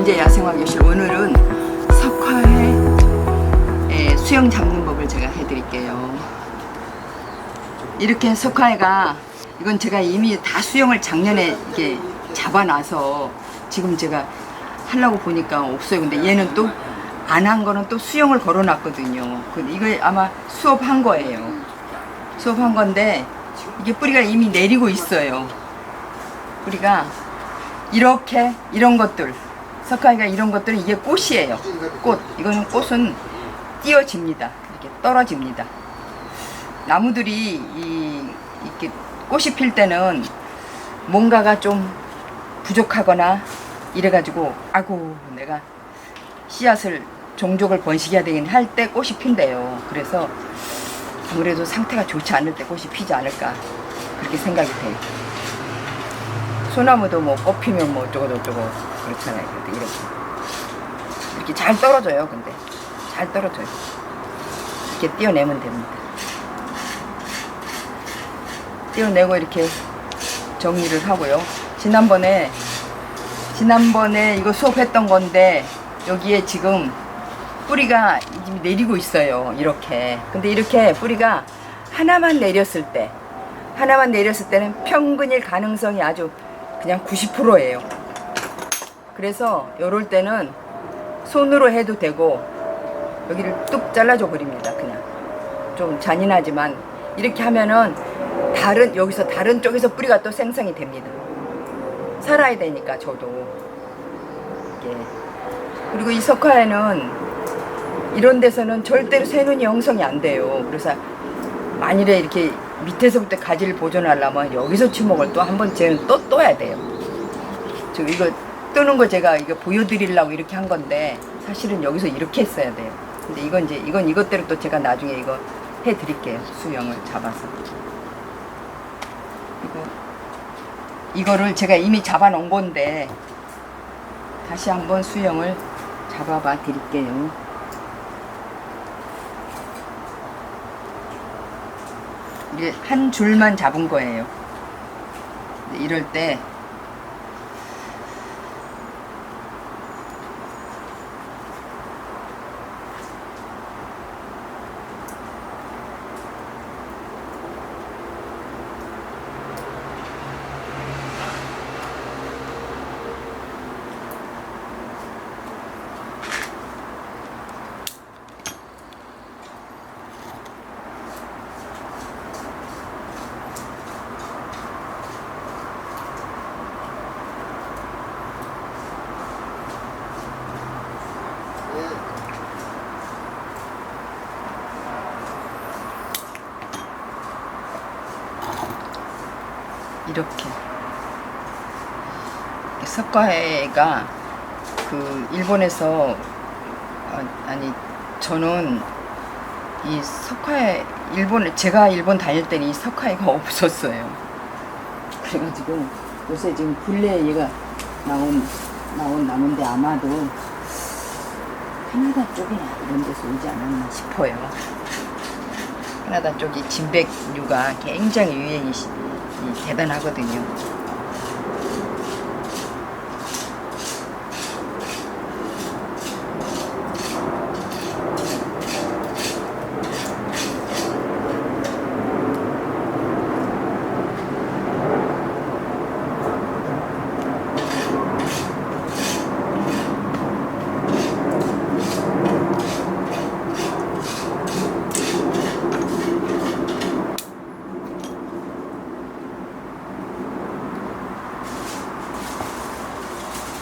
김제 야생화교실 오늘은 석화의 에, 수영 잡는 법을 제가 해드릴게요. 이렇게 석화회가 이건 제가 이미 다 수영을 작년에 이게 잡아놔서 지금 제가 하려고 보니까 없어요. 근데 얘는 또 안 한 거는 또 수영을 걸어놨거든요. 근데 이거 아마 수업한 거예요. 수업한 건데 이게 뿌리가 이미 내리고 있어요. 뿌리가 이렇게 이런 것들 석가위가 이런 것들은 이게 꽃이에요. 꽃 이거는 꽃은 띄어집니다. 이렇게 떨어집니다. 나무들이 이, 이렇게 꽃이 필 때는 뭔가가 좀 부족하거나 이래가지고 아고 내가 씨앗을 종족을 번식해야 되긴 할 때 꽃이 핀대요. 그래서 아무래도 상태가 좋지 않을 때 꽃이 피지 않을까 그렇게 생각이 돼요. 소나무도 뭐 꽃 피면 뭐 어쩌고 저쩌고 그렇잖아요. 근데 이렇게 이렇게 잘 떨어져요. 근데 잘 떨어져요. 이렇게 띄어내면 됩니다. 띄어내고 이렇게 정리를 하고요. 지난번에 지난번에 이거 수업했던 건데 여기에 지금 뿌리가 지금 내리고 있어요. 이렇게. 근데 이렇게 뿌리가 하나만 내렸을 때 하나만 내렸을 때는 평근일 가능성이 아주 그냥 90%예요. 그래서 요럴 때는 손으로 해도 되고 여기를 뚝 잘라줘 버립니다. 그냥 좀 잔인하지만 이렇게 하면은 다른 여기서 다른 쪽에서 뿌리가 또 생성이 됩니다. 살아야 되니까 저도 예. 그리고 이 석화에는 이런 데서는 절대로 새눈이 형성이 안 돼요. 그래서 만일에 이렇게 밑에서부터 가지를 보존하려면 여기서 주먹을 또 한 번째는 또 떠야 돼요. 저 이거 뜨는 거 제가 이거 보여드리려고 이렇게 한 건데 사실은 여기서 이렇게 했어야 돼요. 근데 이건 이제 이건 이것대로 또 제가 나중에 이거 해드릴게요. 수영을 잡아서. 이거 이거를 제가 이미 잡아 놓은 건데 다시 한번 수영을 잡아봐 드릴게요. 이게 한 줄만 잡은 거예요. 이럴 때 이렇게 석가해가 그 일본에서 아, 아니 저는 이 석화에 일본에 제가 일본 다닐 때는 이 석화해가 없었어요. 그래가지고 요새 지금 근래에 얘가 나온 나온 나무인데 아마도 캐나다 쪽이나 이런 데서 오지 않았나 싶어요. 캐나다 쪽이 진백류가 굉장히 유행이 대단하거든요.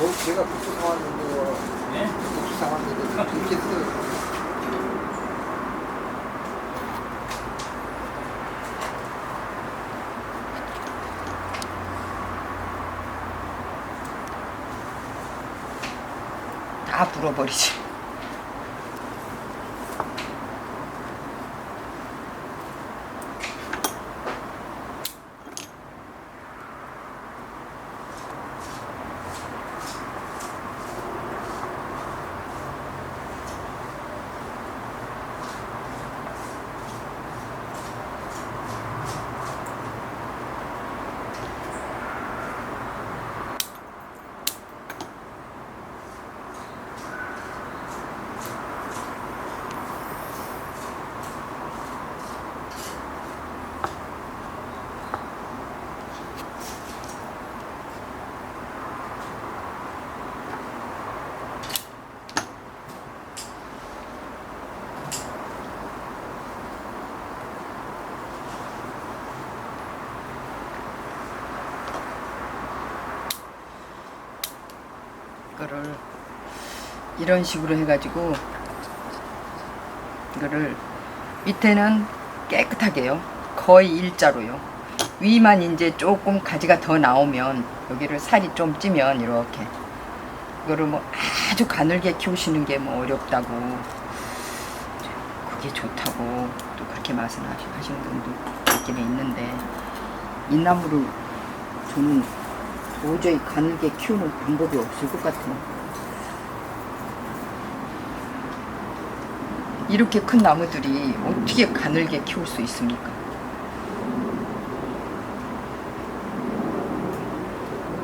어, 제가 국수 사왔는데요. 네? 국수 사왔는데 이렇게 써요. 다 불어버리지. 이거를 이런 식으로 해가지고 이거를 밑에는 깨끗하게요. 거의 일자로요. 위만 이제 조금 가지가 더 나오면 여기를 살이 좀 찌면 이렇게 이거를 뭐 아주 가늘게 키우시는 게 뭐 어렵다고 그게 좋다고 또 그렇게 말씀하시- 하시는 분도 있긴 있는데 이 나무를 저는 도저히 가늘게 키우는 방법이 없을 것 같아요. 이렇게 큰 나무들이 어떻게 가늘게 키울 수 있습니까?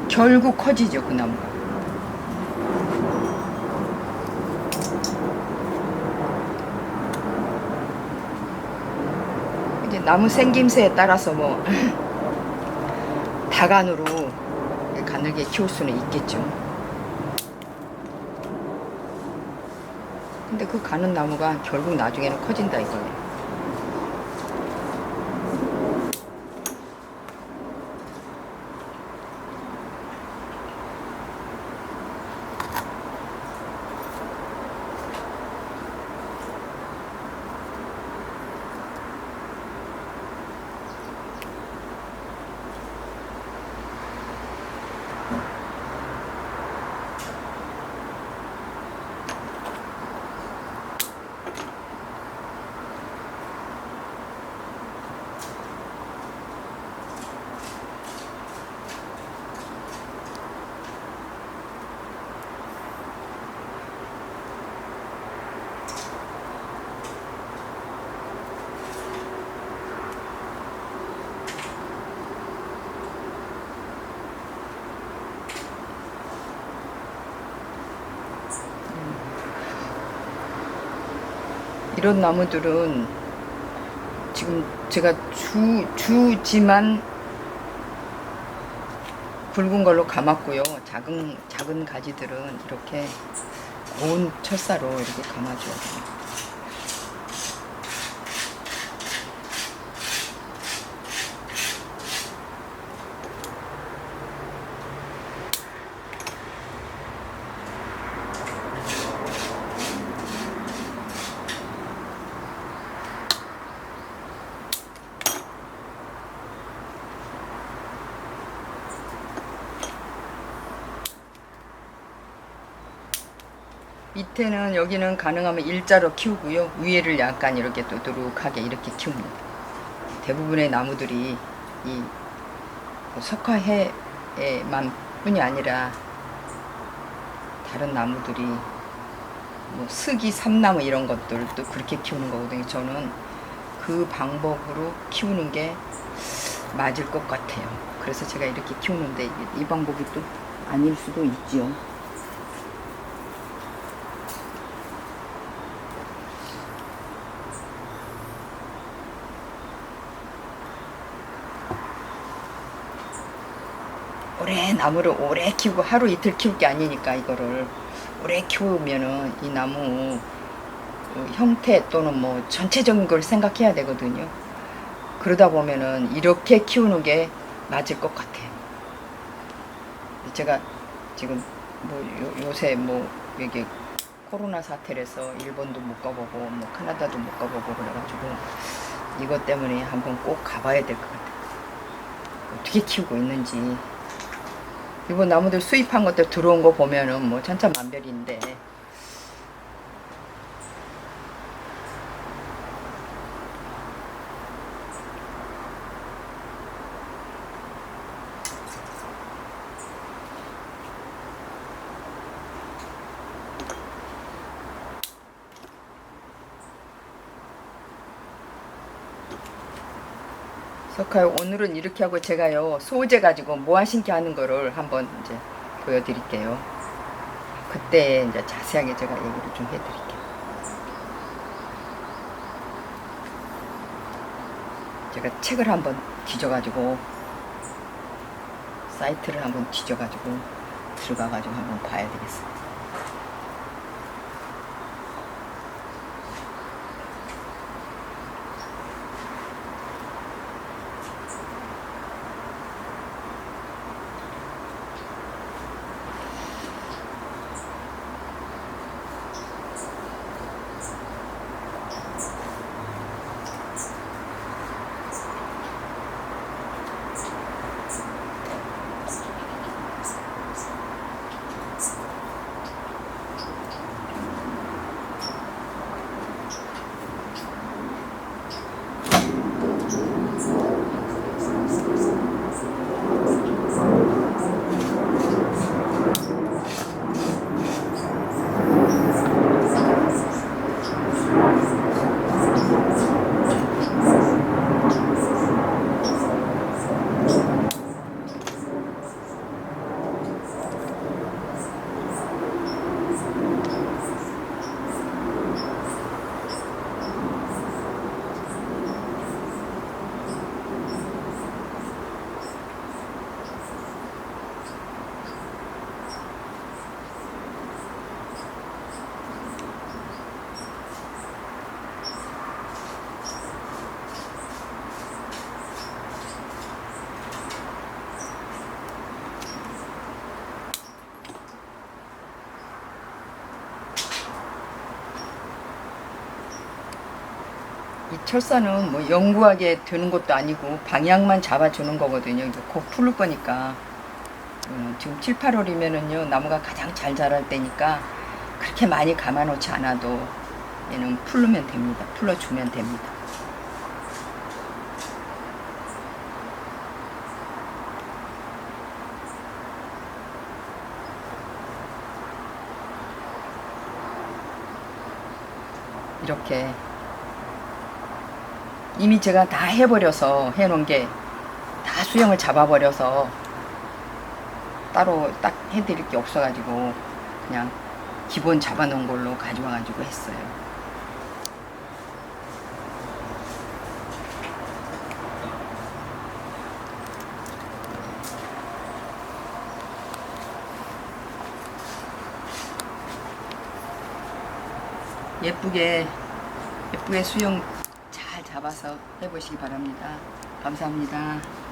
결국 커지죠, 그 나무가. 이제 나무 생김새에 따라서 뭐 다간으로 가늘게 키울 수는 있겠죠. 근데 그 가는 나무가 결국 나중에는 커진다 이거예요. 이런 나무들은 지금 제가 주, 주지만 굵은 걸로 감았고요. 작은, 작은 가지들은 이렇게 고운 철사로 이렇게 감아줘야 돼요. 밑에는 여기는 가능하면 일자로 키우고요. 위에를 약간 이렇게 또둑하게 이렇게 키웁니다. 대부분의 나무들이 이 석화해만 뿐이 아니라 다른 나무들이 뭐 스기, 삼나무 이런 것들도 그렇게 키우는 거거든요. 저는 그 방법으로 키우는 게 맞을 것 같아요. 그래서 제가 이렇게 키우는데 이- 이 방법이 또 아닐 수도 있지요. 나무를 오래 키우고 하루 이틀 키울 게 아니니까 이거를 오래 키우면은 이 나무 그 형태 또는 뭐 전체적인 걸 생각해야 되거든요. 그러다 보면은 이렇게 키우는 게 맞을 것 같아요. 제가 지금 뭐 요, 요새 뭐 이게 코로나 사태라서 일본도 못 가보고 뭐 카나다도 못 가보고 그래가지고 이것 때문에 한번 꼭 가봐야 될 것 같아요. 어떻게 키우고 있는지 이번 나무들 수입한 것들 들어온 거 보면은 뭐 천차만별인데 석하요 오늘은 이렇게 하고 제가요 소재 가지고 모아신기 하는 거를 한번 이제 보여드릴게요. 그때 이제 자세하게 제가 얘기를 좀 해드릴게요. 제가 책을 한번 뒤져가지고 사이트를 한번 뒤져가지고 들어가가지고 한번 봐야 되겠어요. 철사는 뭐 영구하게 되는 것도 아니고 방향만 잡아주는 거거든요. 이제 곧 풀을 거니까. 음, 지금 7, 8월이면은요 나무가 가장 잘 자랄 때니까 그렇게 많이 감아놓지 않아도 얘는 풀르면 됩니다. 풀러주면 됩니다. 이렇게 이미 제가 다 해버려서 해놓은 게 다 수영을 잡아버려서 따로 딱 해드릴 게 없어가지고 그냥 기본 잡아놓은 걸로 가져와가지고 했어요. 예쁘게 예쁘게 수영 잘 잡아서 해보시기 바랍니다. 감사합니다.